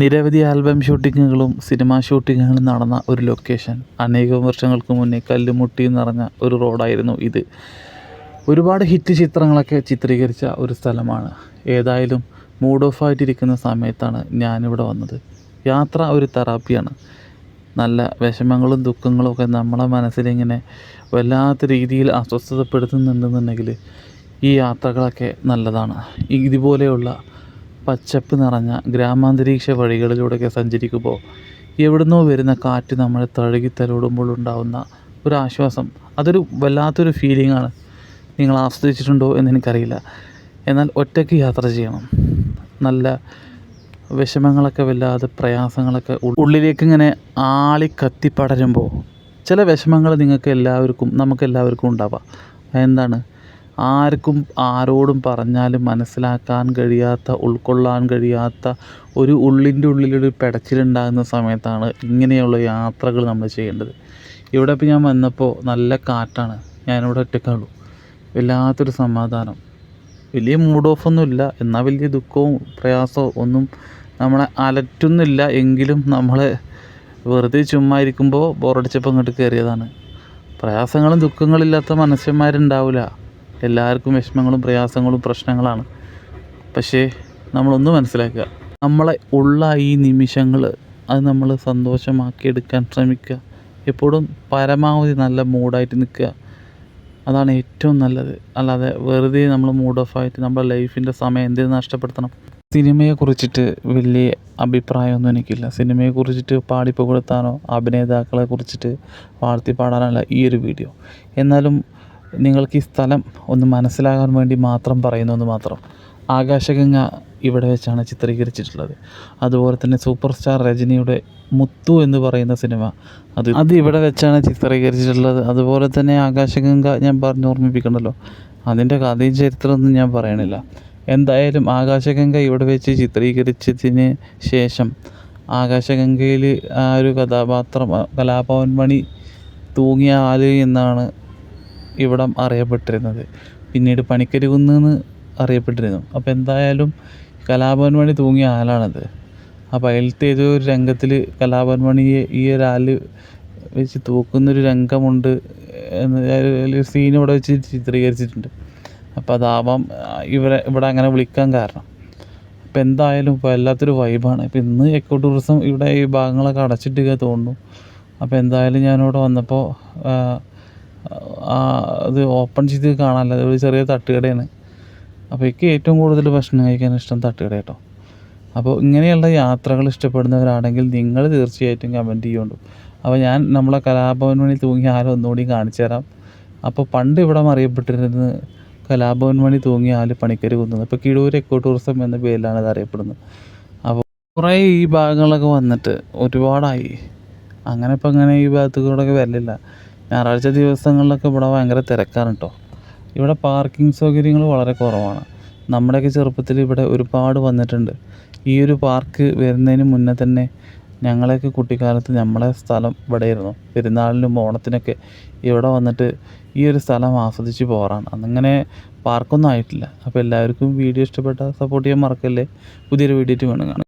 നിരവധി album ഷൂട്ടിങ്ങുകളും cinema ഷൂട്ടിങ്ങുകളും നടന്ന ഒരു ലൊക്കേഷൻ. അനേകം വർഷങ്ങൾക്ക് മുന്നേ കല്ലുമുട്ടി നിറഞ്ഞ ഒരു റോഡായിരുന്നു ഇത്. ഒരുപാട് ഹിറ്റ് ചിത്രങ്ങളൊക്കെ ചിത്രീകരിച്ച ഒരു സ്ഥലമാണ്. ഏതായാലും മൂഡ് ഓഫ് ആയിട്ടിരിക്കുന്ന സമയത്താണ് ഞാനിവിടെ വന്നത്. യാത്ര ഒരു തെറാപ്പിയാണ്. നല്ല വിഷമങ്ങളും ദുഃഖങ്ങളും ഒക്കെ നമ്മളെ മനസ്സിലിങ്ങനെ വല്ലാത്ത രീതിയിൽ അസ്വസ്ഥതപ്പെടുത്തുന്നുണ്ടെന്നുണ്ടെങ്കിൽ ഈ യാത്രകളൊക്കെ നല്ലതാണ്. ഇതുപോലെയുള്ള പച്ചപ്പ് നിറഞ്ഞ ഗ്രാമാന്തരീക്ഷ വഴികളിലൂടെയൊക്കെ സഞ്ചരിക്കുമ്പോൾ എവിടുന്നോ വരുന്ന കാറ്റ് നമ്മളെ തഴുകി തലോടുമ്പോൾ ഉണ്ടാകുന്ന ഒരു ആശ്വാസം അതൊരു വല്ലാത്തൊരു ഫീലിംഗാണ് നിങ്ങൾ ആസ്വദിച്ചിട്ടുണ്ടോ എന്ന് എനിക്കറിയില്ല. എന്നാൽ ഒറ്റയ്ക്ക് യാത്ര ചെയ്യണം. നല്ല വിഷമങ്ങളൊക്കെ വല്ലാതെ പ്രയാസങ്ങളൊക്കെ ഉള്ളിലേക്ക് ഇങ്ങനെ ആളി കത്തി പടരുമ്പോൾ ചില വിഷമങ്ങൾ നിങ്ങൾക്ക് എല്ലാവർക്കും നമുക്ക് എല്ലാവർക്കും ഉണ്ടാവാം. എന്താണ് ആർക്കും ആരോടും പറഞ്ഞാലും മനസ്സിലാക്കാൻ കഴിയാത്ത ഉൾക്കൊള്ളാൻ കഴിയാത്ത ഒരു ഉള്ളിന്റെ ഉള്ളിലൊരു പിടച്ചിലുണ്ടാകുന്ന സമയത്താണ് ഇങ്ങനെയുള്ള യാത്രകൾ നമ്മൾ ചെയ്യേണ്ടത്. ഇവിടെ ഇപ്പോൾ ഞാൻ വന്നപ്പോൾ നല്ല കാറ്റാണ്. ഞാനിവിടെ ഒറ്റക്കാളൂ വല്ലാത്തൊരു സമാധാനം. വലിയ മൂഡ് ഓഫ് ഒന്നുമില്ല എന്നാൽ വലിയ ദുഃഖവും പ്രയാസവും ഒന്നും നമ്മളെ അലറ്റുന്നില്ല എങ്കിലും നമ്മൾ വെറുതെ ചുമ്മാ ഇരിക്കുമ്പോൾ ബോറടിച്ചപ്പോൾ ഇങ്ങോട്ട് കയറിയതാണ്. പ്രയാസങ്ങളും ദുഃഖങ്ങളും ദുഃഖങ്ങളില്ലാത്ത മനുഷ്യന്മാരുണ്ടാവില്ല. എല്ലാവർക്കും വിഷമങ്ങളും പ്രയാസങ്ങളും പ്രശ്നങ്ങളാണ്. പക്ഷേ നമ്മളൊന്ന് മനസ്സിലാക്കുക. നമ്മളെ ഉള്ള ഈ നിമിഷങ്ങൾ അത് നമ്മൾ സന്തോഷമാക്കിയെടുക്കാൻ ശ്രമിക്കുക. എപ്പോഴും പരമാവധി നല്ല മൂഡായിട്ട് നിൽക്കുക. അതാണ് ഏറ്റവും നല്ലത്. അല്ലാതെ വെറുതെ നമ്മൾ മൂഡ് ഓഫ് ആയിട്ട് നമ്മുടെ ലൈഫിന്റെ സമയം എന്തിനു നഷ്ടപ്പെടുത്തണം? സിനിമയെ കുറിച്ചിട്ട് വലിയ അഭിപ്രായമൊന്നും എനിക്കില്ല. സിനിമയെ കുറിച്ചിട്ട് പാടി പുകഴ്ത്താനോ അഭിനേതാക്കളെ കുറിച്ചിട്ട് വാഴ്ത്തി പാടാനല്ല ഈ ഒരു വീഡിയോ എന്നാലും നിങ്ങൾക്ക് ഈ സ്ഥലം ഒന്ന് മനസ്സിലാകാൻ വേണ്ടി മാത്രം പറയുന്നു എന്ന് മാത്രം. ആകാശഗംഗ ഇവിടെ വെച്ചാണ് ചിത്രീകരിച്ചിട്ടുള്ളത്. അതുപോലെ തന്നെ സൂപ്പർ സ്റ്റാർ രജനിയുടെ മുത്തു എന്ന് പറയുന്ന സിനിമ അത് അത് ഇവിടെ വെച്ചാണ് ചിത്രീകരിച്ചിട്ടുള്ളത്. അതുപോലെ തന്നെ ആകാശഗംഗ ഞാൻ പറഞ്ഞു ഓർമ്മിപ്പിക്കണമല്ലോ അതിന്റെ കഥയും ചരിത്രമൊന്നും ഞാൻ പറയണില്ല. എന്തായാലും ആകാശഗംഗ ഇവിടെ വെച്ച് ചിത്രീകരിച്ചതിന് ശേഷം ആകാശഗംഗയിൽ ആ ഒരു കഥാപാത്രം കലാഭവൻ മണി തൂങ്ങിയ ആൽ എന്നാണ് ഇവിടം അറിയപ്പെട്ടിരുന്നത്. പിന്നീട് പണിക്കരികുന്ന് അറിയപ്പെട്ടിരുന്നു. അപ്പോൾ എന്തായാലും കലാഭവൻ മണി തൂങ്ങിയ ആലാണത് അപ്പോൾ അതിലത്തെ ഏതോ ഒരു രംഗത്തിൽ കലാഭവൻ മണിയെ ഈ ഒരാൾ വെച്ച് തൂക്കുന്നൊരു രംഗമുണ്ട് എന്ന് സീൻ ഇവിടെ വെച്ച് ചിത്രീകരിച്ചിട്ടുണ്ട്. അപ്പോൾ അതാവാം ഇവരെ ഇവിടെ അങ്ങനെ വിളിക്കാൻ കാരണം. അപ്പോൾ എന്തായാലും ഇപ്പോൾ വല്ലാത്തൊരു വൈബാണ് ഇപ്പോൾ ഇന്ന് എക്കോ ടൂറിസം ഇവിടെ ഈ ഭാഗങ്ങളൊക്കെ അടച്ചിട്ടൊക്കെ തോന്നുന്നു. അപ്പോൾ എന്തായാലും ഞാനിവിടെ വന്നപ്പോൾ അത് ഓപ്പൺ ചെയ്ത് കാണാനല്ല. ഒരു ചെറിയ തട്ടുകടയാണ്. അപ്പോൾ എനിക്ക് ഏറ്റവും കൂടുതൽ ഭക്ഷണം കഴിക്കാൻ ഇഷ്ടം തട്ടുകട കേട്ടോ അപ്പോൾ ഇങ്ങനെയുള്ള യാത്രകൾ ഇഷ്ടപ്പെടുന്നവരാണെങ്കിൽ നിങ്ങൾ തീർച്ചയായിട്ടും കമന്റ് ചെയ്യുന്നുണ്ട് അപ്പോൾ ഞാൻ നമ്മളെ കലാഭവൻ മണി തൂങ്ങിയ ആലം ഒന്നുകൂടി കാണിച്ചു തരാം. അപ്പോൾ പണ്ട് ഇവിടെ അറിയപ്പെട്ടിരുന്നത് കലാഭവൻ മണി തൂങ്ങിയ ആൽ പണിക്കര് കുന്നത് അപ്പോൾ കിഴൂർ എക്കോ ടൂറിസം എന്ന പേരിലാണ് ഇത് അറിയപ്പെടുന്നത്. അപ്പോൾ കുറേ ഈ ഭാഗങ്ങളൊക്കെ വന്നിട്ട് ഒരുപാടായി. അങ്ങനെ ഇപ്പം അങ്ങനെ ഈ ഭാഗത്തു കൂടെയൊക്കെ വരലില്ല. ഞായറാഴ്ച ദിവസങ്ങളിലൊക്കെ ഇവിടെ ഭയങ്കര തിരക്കാണ് കേട്ടോ. ഇവിടെ പാർക്കിംഗ് സൗകര്യങ്ങൾ വളരെ കുറവാണ്. നമ്മുടെയൊക്കെ ചെറുപ്പത്തിൽ ഇവിടെ ഒരുപാട് വന്നിട്ടുണ്ട്. ഈ ഒരു പാർക്ക് വരുന്നതിന് മുന്നേ തന്നെ ഞങ്ങളെയൊക്കെ കുട്ടിക്കാലത്ത് നമ്മളെ സ്ഥലം ഇവിടെയായിരുന്നു. പെരുന്നാളിനും ഓണത്തിനൊക്കെ ഇവിടെ വന്നിട്ട് ഈ ഒരു സ്ഥലം ആസ്വദിച്ച് പോകാറാണ്. അന്നങ്ങനെ പാർക്കൊന്നും ആയിട്ടില്ല. അപ്പോൾ എല്ലാവർക്കും വീഡിയോ ഇഷ്ടപ്പെട്ടാൽ സപ്പോർട്ട് ചെയ്യാൻ മറക്കല്ലേ? പുതിയൊരു വീഡിയോ വേണം കാണാം.